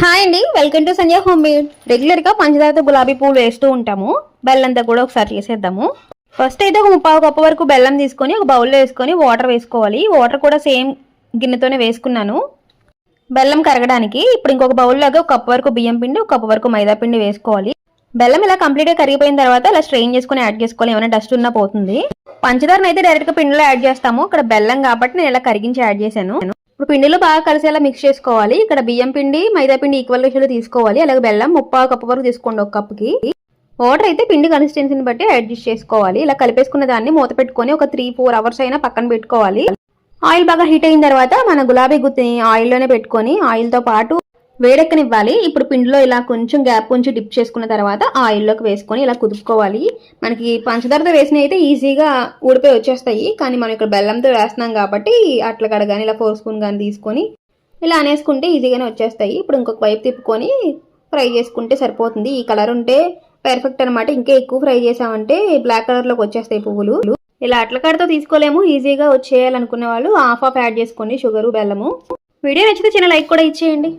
Hi అండి welcome to Sanjay home made రెగ్యులర్గా పంచదారతో గులాబీ పూలు వేస్తూ ఉంటాము. బెల్లంతా కూడా ఒకసారి చేసేద్దాము. ఫస్ట్ అయితే ఒక ముప్పావు కప్పు వరకు బెల్లం తీసుకొని ఒక బౌల్లో వేసుకొని వాటర్ వేసుకోవాలి. వాటర్ కూడా సేమ్ గిన్నెతోనే వేసుకున్నాను. బెల్లం కరగడానికి ఇప్పుడు ఇంకొక బౌల్లోకి ఒక కప్పు వరకు బియ్యం పిండి ఒక కప్పు వరకు మైదా పిండి వేసుకోవాలి. బెల్లం ఇలా కంప్లీట్గా కరిగిపోయిన తర్వాత ఇలా స్ట్రెయిన్ చేసుకొని యాడ్ చేసుకోవాలి. ఏమైనా డస్ట్ ఉన్నా పోతుంది. పంచదారని అయితే డైరెక్ట్గా పిండిలో యాడ్ చేస్తాము. ఇక్కడ బెల్లం కాబట్టి నేను ఇలా కరిగించి యాడ్ చేశాను. ఇప్పుడు పిండిలో బాగా కలిసేలా మిక్స్ చేసుకోవాలి. ఇక్కడ బియ్యం పిండి మైదా పిండి ఈక్వల్ రేషియోలో తీసుకోవాలి. అలాగే బెల్లం ముప్పావు కప్పు వరకు తీసుకోండి ఒక కప్పుకి. వాటర్ అయితే పిండి కన్సిస్టెన్సీని బట్టి అడ్జస్ట్ చేసుకోవాలి. ఇలా కలిపేసుకున్న దాన్ని మూత పెట్టుకొని ఒక త్రీ ఫోర్ అవర్స్ అయినా పక్కన పెట్టుకోవాలి. ఆయిల్ బాగా హీట్ అయిన తర్వాత మన గులాబీ గుత్తిని ఆయిల్లోనే పెట్టుకొని ఆయిల్తో పాటు వేడెక్కనివ్వాలి. ఇప్పుడు పిండిలో ఇలా కొంచెం గ్యాప్ ఉంచి డిప్ చేసుకున్న తర్వాత ఆయిల్లోకి వేసుకొని ఇలా కుదుపుకోవాలి. మనకి పంచదారతో వేసినవి అయితే ఈజీగా ఊడిపోయి వచ్చేస్తాయి. కానీ మనం ఇక్కడ బెల్లంతో వేస్తున్నాం కాబట్టి అట్ల కడ కానీ ఇలా ఫోర్ స్పూన్ కానీ తీసుకొని ఇలా అనేసుకుంటే ఈజీగానే వచ్చేస్తాయి. ఇప్పుడు ఇంకొక వైపు తిప్పుకొని ఫ్రై చేసుకుంటే సరిపోతుంది. ఈ కలర్ ఉంటే పర్ఫెక్ట్ అనమాట ఇంకా ఎక్కువ ఫ్రై చేసామంటే బ్లాక్ కలర్లోకి వచ్చేస్తాయి పువ్వులు. ఇలా అట్ల కడతో తీసుకోలేము. ఈజీగా వచ్చేయాలనుకునే వాళ్ళు హాఫ్ ఆఫ్ యాడ్ చేసుకోండి. షుగరు బెల్లము. వీడియో నచ్చితే చిన్న లైక్ కూడా ఇచ్చేయండి.